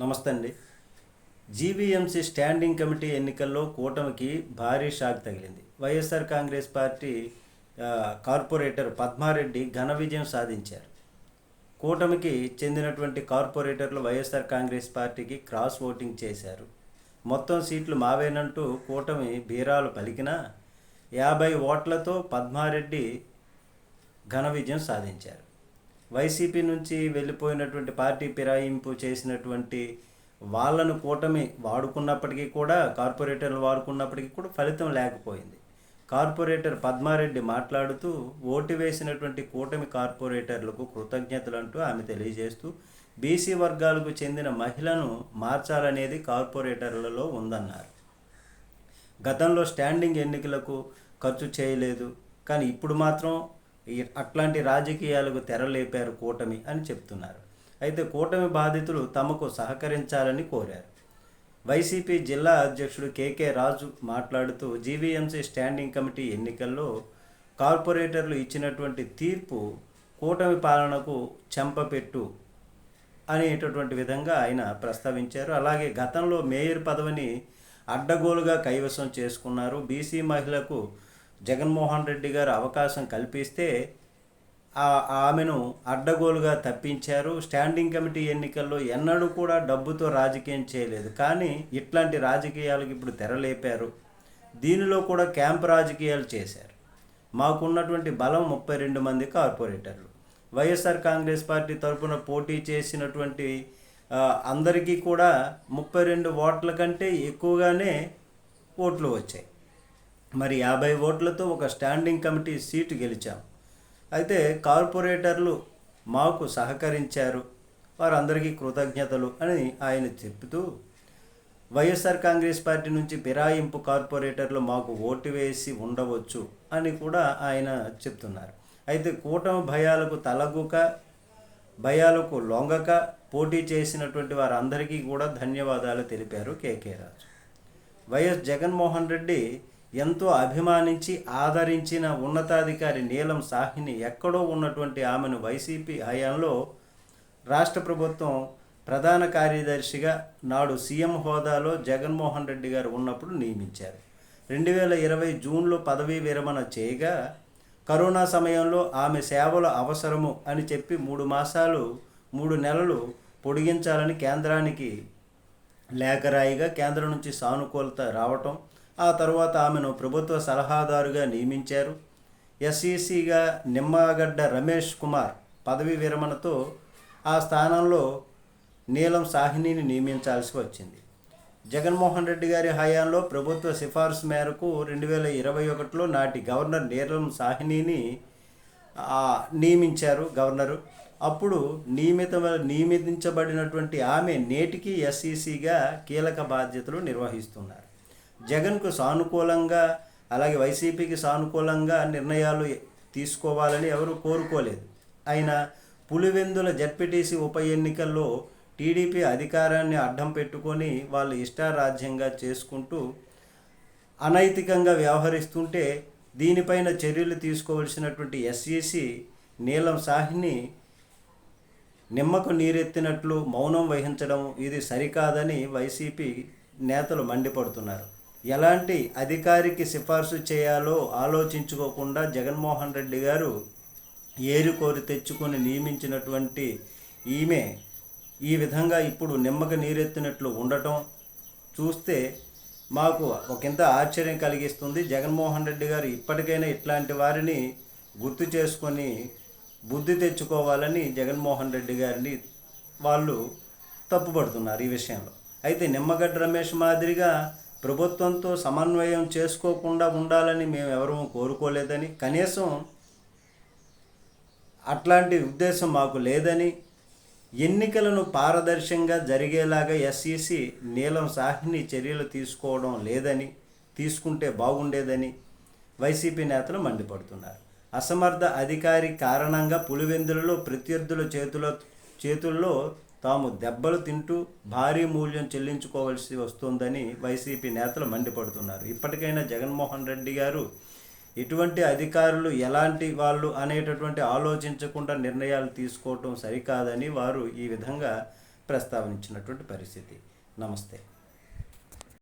నమస్తే అండి. GVMC standing committee ఎన్నికల్లో కూటమికి భారీ షాక్ తగిలింది. YSR Congress party corporator Padma Reddy ఘన విజయం సాధించారు. కూటమికి చెందినటువంటి కార్పొరేటర్లు వైఎస్ఆర్ కాంగ్రెస్ పార్టీకి క్రాస్ ఓటింగ్ చేశారు. మొత్తం సీట్లు మావేనంటూ కూటమి బీరాలు పలికినా యాభై ఓట్లతో పద్మారెడ్డి ఘన విజయం సాధించారు. వైసీపీ నుంచి వెళ్ళిపోయినటువంటి పార్టీ ఫిరాయింపు చేసినటువంటి వాళ్ళను కూటమి వాడుకున్నప్పటికీ కూడా కార్పొరేటర్లు వాడుకున్నప్పటికీ కూడా ఫలితం లేకపోయింది. కార్పొరేటర్ పద్మారెడ్డి మాట్లాడుతూ ఓటు వేసినటువంటి కూటమి కార్పొరేటర్లకు కృతజ్ఞతలు అంటూ ఆమె తెలియజేస్తూ బీసీ వర్గాలకు చెందిన మహిళను మార్చాలనేది కార్పొరేటర్లలో ఉందన్నారు. గతంలో స్టాండింగ్ ఎన్నికలకు ఖర్చు చేయలేదు. కానీ ఇప్పుడు మాత్రం అట్లాంటి రాజకీయాలకు తెరలేపారు కూటమి అని చెప్తున్నారు. అయితే కూటమి బాధితులు తమకు సహకరించాలని కోరారు. వైసీపీ జిల్లా అధ్యక్షుడు కేకే రాజు మాట్లాడుతూ జీవీఎంసీ స్టాండింగ్ కమిటీ ఎన్నికల్లో కార్పొరేటర్లు ఇచ్చినటువంటి తీర్పు కూటమి పాలనకు చెంపపెట్టు అనేటటువంటి విధంగా ఆయన ప్రస్తావించారు. అలాగే గతంలో మేయర్ పదవిని అడ్డగోలుగా కైవసం చేసుకున్నారు. బీసీ మహిళకు జగన్మోహన్ రెడ్డి గారు అవకాశం కల్పిస్తే ఆమెను అడ్డగోలుగా తప్పించారు. స్టాండింగ్ కమిటీ ఎన్నికల్లో ఎన్నడూ కూడా డబ్బుతో రాజకీయం చేయలేదు. కానీ ఇట్లాంటి రాజకీయాలకు ఇప్పుడు తెరలేపారు. దీనిలో కూడా క్యాంప్ రాజకీయాలు చేశారు. మాకున్నటువంటి బలం ముప్పై రెండు మంది కార్పొరేటర్లు. వైఎస్ఆర్ కాంగ్రెస్ పార్టీ తరఫున పోటీ చేసినటువంటి అందరికీ కూడా ముప్పై రెండు ఓట్ల కంటే ఎక్కువగానే ఓట్లు వచ్చాయి. మరి యాభై ఓట్లతో ఒక స్టాండింగ్ కమిటీ సీటు గెలిచాం. అయితే కార్పొరేటర్లు మాకు సహకరించారు. వారందరికీ కృతజ్ఞతలు అని ఆయన చెప్తూ వైఎస్ఆర్ కాంగ్రెస్ పార్టీ నుంచి ఫిరాయింపు కార్పొరేటర్లు మాకు ఓటు వేసి ఉండవచ్చు అని కూడా ఆయన చెప్తున్నారు. అయితే కూటమి భయాలకు తలగుక భయాలకు లొంగక పోటీ చేసినటువంటి వారందరికీ కూడా ధన్యవాదాలు తెలిపారు కేకే రాజు. వైఎస్ జగన్మోహన్ రెడ్డి ఎంతో అభిమానించి ఆదరించిన ఉన్నతాధికారి నీలం సాహిని ఎక్కడో ఉన్నటువంటి ఆమెను వైసీపీ హయాంలో రాష్ట్ర ప్రభుత్వం ప్రధాన కార్యదర్శిగా నాడు సీఎం హోదాలో జగన్మోహన్ రెడ్డి గారు ఉన్నప్పుడు నియమించారు. రెండు వేల ఇరవై జూన్లో పదవీ విరమణ చేయగా కరోనా సమయంలో ఆమె సేవలు అవసరము అని చెప్పి మూడు మాసాలు మూడు నెలలు పొడిగించాలని కేంద్రానికి లేఖరాయిగా కేంద్రం నుంచి సానుకూలత రావటం ఆ తర్వాత ఆమెను ప్రభుత్వ సలహాదారుగా నియమించారు. ఎస్ఈసిగా నిమ్మగడ్డ రమేష్ కుమార్ పదవి విరమణతో ఆ స్థానంలో నీలం సాహినిని నియమించాల్సి వచ్చింది. జగన్మోహన్ రెడ్డి గారి హయాంలో ప్రభుత్వ సిఫార్సు మేరకు రెండు వేల ఇరవై ఒకటిలో నాటి గవర్నర్ నీలం సాహినిని నియమించారు గవర్నరు. అప్పుడు నియమిత నియమించబడినటువంటి ఆమె నేటికి ఎస్ఈసిగా కీలక బాధ్యతలు నిర్వహిస్తున్నారు. జగన్కు సానుకూలంగా అలాగే వైసీపీకి సానుకూలంగా నిర్ణయాలు తీసుకోవాలని ఎవరు కోరుకోలేదు. అయినా పులివెందుల జడ్పీటీసీ ఉప ఎన్నికల్లో టీడీపీ అధికారాన్ని అడ్డం పెట్టుకొని వాళ్ళు ఇష్టారాజ్యంగా చేసుకుంటూ అనైతికంగా వ్యవహరిస్తుంటే దీనిపైన చర్యలు తీసుకోవలసినటువంటి ఎస్ఈసి నీలం సాహిని నిమ్మకు నీరెత్తినట్లు మౌనం వహించడం ఇది సరికాదని వైసీపీ నేతలు మండిపడుతున్నారు. ఎలాంటి అధికారికి సిఫార్సు చేయాలో ఆలోచించుకోకుండా జగన్మోహన్ రెడ్డి గారు ఏరుకోరి తెచ్చుకొని నియమించినటువంటి ఈమె ఈ విధంగా ఇప్పుడు నిమ్మక నీరెత్తినట్లు ఉండటం చూస్తే మాకు ఒకంత ఆశ్చర్యం కలిగిస్తుంది. జగన్మోహన్ రెడ్డి గారు ఇప్పటికైనా ఇట్లాంటి వారిని గుర్తు చేసుకొని బుద్ధి తెచ్చుకోవాలని జగన్మోహన్ రెడ్డి గారిని వాళ్ళు తప్పుపడుతున్నారు ఈ విషయంలో. అయితే నిమ్మగడ్డ రమేష్ మాదిరిగా ప్రభుత్వంతో సమన్వయం చేసుకోకుండా ఉండాలని మేము ఎవరూ కోరుకోలేదని కనీసం అట్లాంటి ఉద్దేశం మాకు లేదని ఎన్నికలను పారదర్శకంగా జరిగేలాగా ఎస్ఈసి నీలం సాహిని చర్యలు తీసుకోవడం లేదని తీసుకుంటే బాగుండేదని వైసీపీ నేతలు మండిపడుతున్నారు. అసమర్థ అధికారి కారణంగా పులివెందులలో ప్రత్యర్థుల చేతుల చేతుల్లో తాము దెబ్బలు తింటూ భారీ మూల్యం చెల్లించుకోవాల్సి వస్తుందని వైసీపీ నేతలు మండిపడుతున్నారు. ఇప్పటికైనా జగన్మోహన్ రెడ్డి గారు ఇటువంటి అధికారులు ఎలాంటి వాళ్ళు అనేటటువంటి ఆలోచించకుండా నిర్ణయాలు తీసుకోవటం సరికాదని వారు ఈ విధంగా ప్రస్తావించినటువంటి పరిస్థితి. నమస్తే.